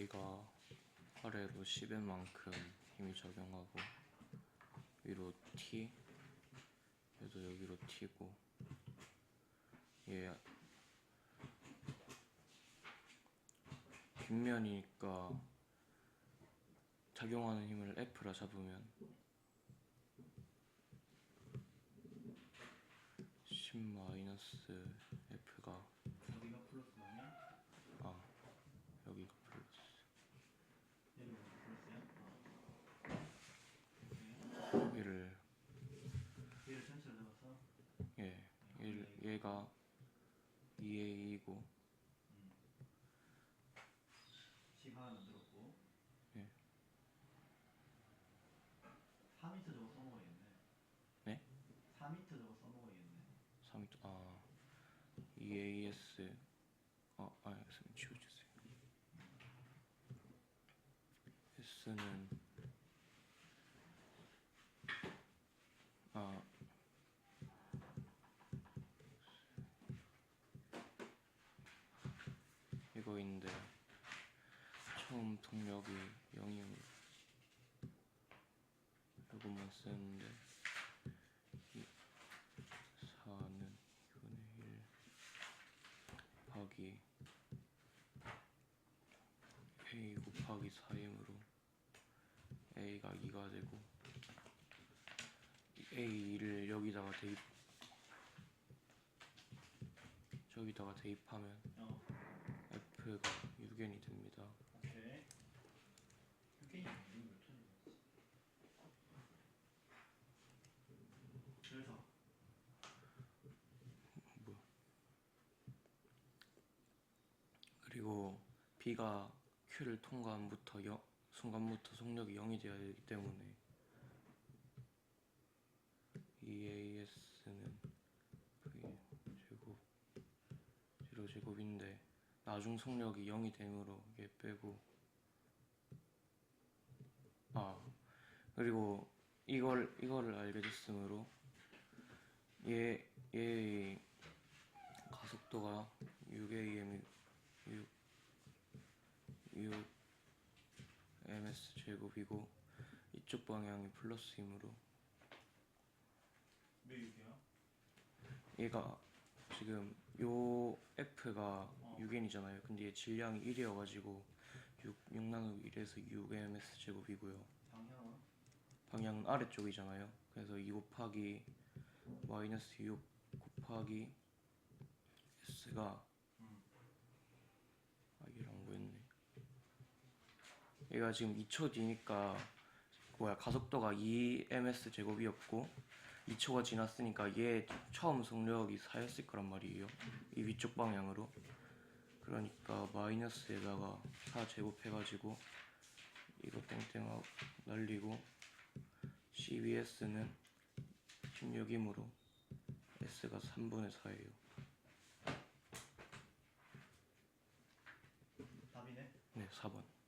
여기가 아래 로 10N만큼 힘이 작용하고 위로 T 얘도 여기로 T고 얘 뒷면이니까 작용하는 힘을 F라 잡으면 10 마이너스 F가 여기가 플러스 나면 아 여기가 플러스 얘는 플러스야? 여기를 얘를 전체를 잡아서 예 얘, 얘가 2A이고. 10 하나 만들었고. 예. 4m 저거 써먹어야겠네. 네? 4m 저거 써먹어야겠네. 3아 2AS 아 알겠습니다 지워주세요. S는 아 이거인데 처음 동력이 0이면 이것만 쓰는데 이 4는 2분의 1 곱하기 a 곱하기 4이므로 a가 2가 되고 이 a2를 여기다가 대입 저기다가 대입하면 어 f가 6n이 됩니다 오케이 톤이지? 그래서 그리고 B가 Q를 통과함부터 영, 순간부터 속력이 0이 되어야 되기 때문에 EAS는 V 제곱 0 제곱인데 나중 속력이 0이 되므로 얘 빼고 아 그리고 이걸 이거를 알게 됐으므로 얘 얘의 가속도가 6am 6 6 ms 제곱이고 이쪽 방향이 플러스이므로 몇 육이야? 얘가 지금 요 f가 6n이잖아요. 근데 얘 질량이 1이어가지고 6 6 나누기 1에서 6 ms 제곱이고요. 방향은? 방향은 아래쪽이잖아요. 그래서 2 곱하기 마이너스 6 곱하기 s가 음. 아 얘랑 뭐였네. 얘가 지금 2초 뒤니까 뭐야 가속도가 2ms 제곱이었고 2초가 지났으니까 얘 처음 속력이 4였을 거란 말이에요. 이 위쪽 방향으로. 그러니까 마이너스에다가 4 제곱해가지고 이거 땡땡하고 날리고 CBS는 16이므로 S가 3분의 4예요. 답이네? 네, 4번.